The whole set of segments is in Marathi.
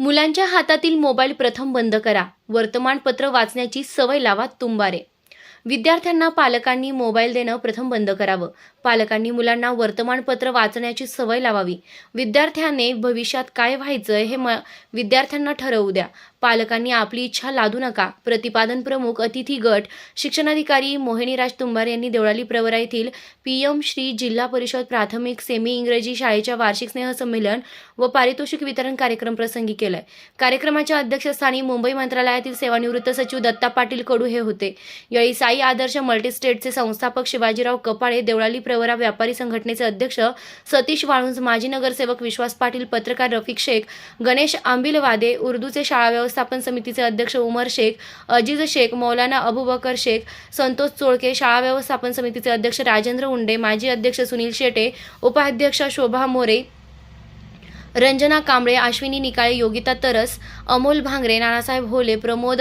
मुलांच्या हातातील मोबाईल प्रथम बंद करा. वर्तमानपत्र वाचण्याची सवय लावा तुंबारे. विद्यार्थ्यांना पालकांनी मोबाईल देणं प्रथम बंद करावं. पालकांनी मुलांना वर्तमानपत्र वाचण्याची सवय लावावी. विद्यार्थ्याने भविष्यात काय व्हायचं हे म विद्यार्थ्यांना ठरवू द्या. पालकांनी आपली इच्छा लादू नका. प्रतिपादन प्रमुख अतिथी गट शिक्षणाधिकारी मोहिनीराज तुंबार यांनी देवळाली प्रवरा येथील पी एम श्री जिल्हा परिषद प्राथमिक सेमी इंग्रजी शाळेच्या वार्षिक स्नेहसंमेलन व पारितोषिक वितरण कार्यक्रम प्रसंगी केलाय. कार्यक्रमाच्या अध्यक्षस्थानी मुंबई मंत्रालयातील सेवानिवृत्त सचिव दत्ता पाटील कडू हे होते. यावेळी साई आदर्श मल्टीस्टेटचे संस्थापक शिवाजीराव कपाळे देवळाली प्रवरा व्यापारी संघटनेचे अध्यक्ष सतीश वाळुंज माजी नगरसेवक विश्वास पाटील पत्रकार रफिक शेख गणेश आंबिलवादे उर्दूचे शाळा व्यवस्थापन समितीचे अध्यक्ष उमर शेख अजीज शेख मौलाना अबुबकर शेख संतोष चोळके शाळा व्यवस्थापन समितीचे अध्यक्ष राजेंद्र उंडे माजी अध्यक्ष सुनील शेटे उपाध्यक्ष शोभा मोरे रंजना कांबळे अश्विनी निकाळे योगिता तरस अमोल भांगरे नानासाहेब होले प्रमोद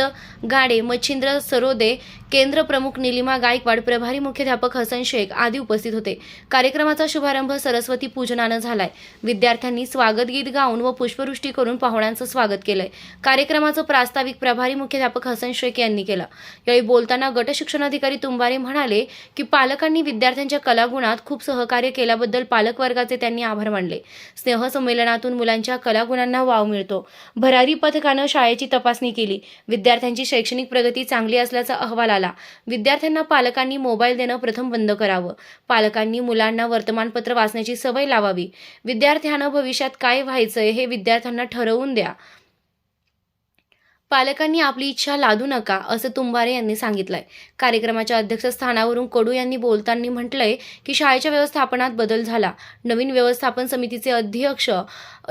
गाडे मच्छिंद्र सरोदे केंद्र प्रमुख निलिमा गायकवाड प्रभारी मुख्याध्यापक हसन शेख आदी उपस्थित होते. कार्यक्रमाचा शुभारंभ सरस्वती पूजनानं झालाय. विद्यार्थ्यांनी स्वागत गीत गाऊन व पुष्पवृष्टी करून पाहुण्यांचं स्वागत केलंय. कार्यक्रमाचं प्रास्ताविक प्रभारी मुख्याध्यापक हसन शेख यांनी केलं. यावेळी बोलताना गट शिक्षणाधिकारी तुंबारे म्हणाले की पालकांनी विद्यार्थ्यांच्या कलागुणात खूप सहकार्य केल्याबद्दल पालकवर्गाचे त्यांनी आभार मानले. स्नेहसंमेलनातून मुलांच्या कलागुणांना वाव मिळतो. भरारी पथकानं शाळेची तपासणी केली. विद्यार्थ्यांची शैक्षणिक प्रगती चांगली असल्याचा अहवाल आला. विद्यार्थ्यांना पालकांनी मोबाईल देणं प्रथम बंद करावं. पालकांनी मुलांना वर्तमानपत्र वाचण्याची सवय लावावी. विद्यार्थ्यानं भविष्यात काय व्हायचंय हे विद्यार्थ्यांना ठरवून द्या. पालकांनी आपली इच्छा लादू नका असं तुंबारे यांनी सांगितलंय. कार्यक्रमाच्या अध्यक्षस्थानावरून कडू यांनी बोलताना म्हटलंय की शाळेच्या व्यवस्थापनात बदल झाला. नवीन व्यवस्थापन समितीचे अध्यक्ष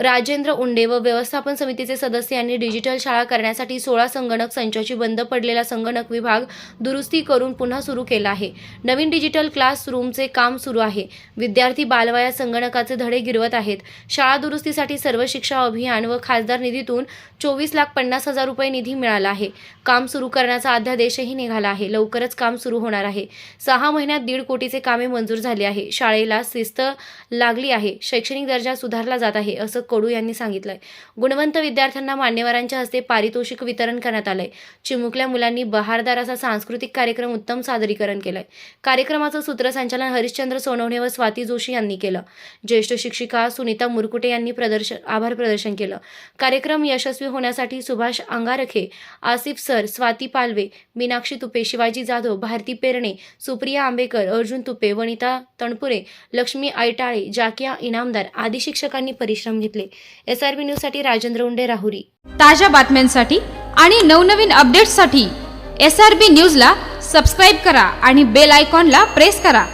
राजेंद्र उंडे व व्यवस्थापन समितीचे सदस्य यांनी डिजिटल शाळा करण्यासाठी सोळा संगणक संचाची बंद पडलेला संगणक विभाग दुरुस्ती करून पुन्हा सुरू केला आहे. नवीन डिजिटल क्लास रूमचे काम सुरू आहे. विद्यार्थी बालवाया संगणकाचे धडे गिरवत आहेत. शाळा दुरुस्तीसाठी सर्व शिक्षा अभियान व खासदार निधीतून चोवीस लाख पन्नास हजार रुपये निधी मिळाला आहे. काम सुरू करण्याचा अध्यादेशही निघाला आहे. लवकरच काम सुरू होणार आहे. सहा महिन्यात दीड कोटीचे कामे मंजूर झाले आहे. शाळेला शिस्त लागली आहे. शैक्षणिक दर्जा सुधारला जात आहे असं कडू यांनी सांगितलंय. गुणवंत विद्यार्थ्यांना मान्यवरांच्या हस्ते पारितोषिक वितरण करण्यात आलंय. चिमुकल्या मुलांनी बहारदार असा सांस्कृतिक कार्यक्रम उत्तम सादरीकरण केलंय. कार्यक्रमाचं सूत्रसंचालन हरिश्चंद्र सोनवणे व स्वाती जोशी यांनी केलं. ज्येष्ठ शिक्षिका सुनीता मुरकुटे यांनी प्रदर्शन आभार प्रदर्शन केलं. कार्यक्रम यशस्वी होण्यासाठी सुभाष अंगारखे आसिफ सर स्वाती पालवे मीनाक्षी तुपे शिवाजी जाधव भारती पेरणे सुप्रिया आंबेकर अर्जुन तुपे वनिता तणपुरे लक्ष्मी ऐटाळे जाकिया इनामदार आदी शिक्षकांनी परिश्रम घेतले. एस आर बी न्यूजसाठी राजेंद्र उंडे राहुरी. ताज्या बातम्यांसाठी आणि नवनवीन अपडेट्ससाठी एस आर बी न्यूजला सबस्क्राईब करा आणि बेल आयकॉनला प्रेस करा.